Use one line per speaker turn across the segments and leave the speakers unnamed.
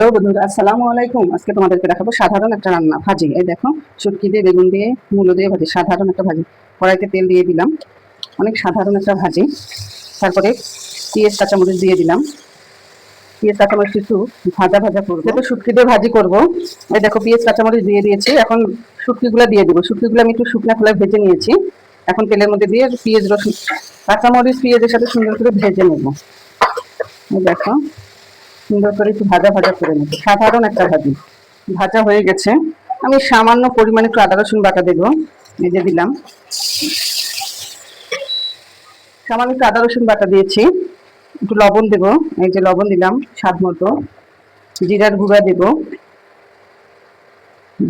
Hello বন্ধুরা আসসালামু আলাইকুম। আজকে তোমাদেরকে দেখাবো সাধারণ একটা রান্না ভাজি। এই দেখো শুটকি দিয়ে বেগুন দিয়ে মূলো দিয়ে ভাজি সাধারণ একটা ভাজি। কড়াইতে তেল দিয়ে দিলাম অনেক সাধারণ একটা ভাজি। তারপরে পেঁয়াজ কাঁচামরিচ দিয়ে দিলাম। পেঁয়াজ কাঁচামরিচ একটু ভাজা ভাজা করব। যেহেতু শুটকি দিয়ে ভাজি করব। এই দেখো পেঁয়াজ কাঁচামরিচ দিয়ে দিয়েছি। এখন শুটকিগুলো দিয়ে দেবো। শুটকিগুলো আমি একটু শুকনা খোলা ভেজে নিয়েছি। এখন তেলের মধ্যে দিয়ে পেঁয়াজ রসুন কাঁচামরিচ পেঁয়াজের সাথে সুন্দর করে ভেজে নেব। দেখো সুন্দর করে একটু ভাজা ভাজা করে নেব। সাধারণ একটা ভাজি। ভাজা হয়ে গেছে। আমি সামান্য পরিমাণে একটু আদা, রসুন বাটা দেবো। যে দিলাম। সামান্য একটু আদা, রসুন বাটা দিয়েছি। একটু লবণ দেব। এই যে লবণ দিলাম, স্বাদ মতো। জিরার গুঁড়া দেব।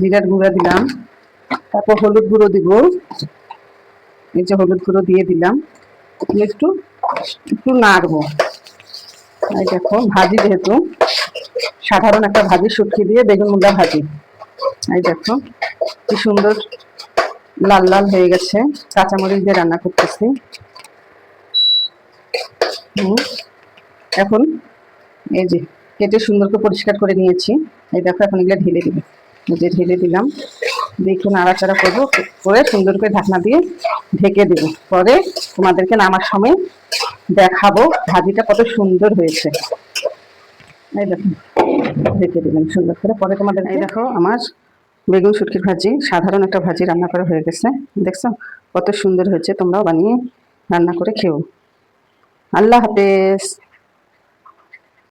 জিরার গুঁড়া দিলাম। তারপর হলুদ গুঁড়ো দিব। এই যে হলুদ গুঁড়ো দিয়ে দিলাম। একটু একটু নাড়বো। এই দেখো, ভাজি যেহেতু, সাধারণ একটা ভাজি শুটকি দিয়ে বেগুন মুগা ভাজি। এই দেখো, কি সুন্দর লাল লাল হয়ে গেছে, কাঁচামরিচ দিয়ে রান্না করতেছি। হুম, এখন এই যে কেটে সুন্দর করে পরিষ্কার করে নিয়েছি। এই দেখো, এখন এগুলো ঢেলে দিবে। যে ঢেলে দিলাম। একটু নাড়াচাড়া করব করে সুন্দর করে ঢাকনা দিয়ে ঢেকে দেবো। পরে তোমাদেরকে নামার সময় দেখাবো ভাজিটা কত সুন্দর হয়েছে। এই দেখো ঢেকে দিলাম সুন্দর করে। পরে তোমাদের এই দেখো আমার বেগুন শুটকির ভাজি সাধারণ একটা ভাজি রান্না করা হয়ে গেছে। দেখছ? কত সুন্দর হয়েছে তোমরাও বানিয়ে রান্না করে খেও। আল্লাহ হাফেজ।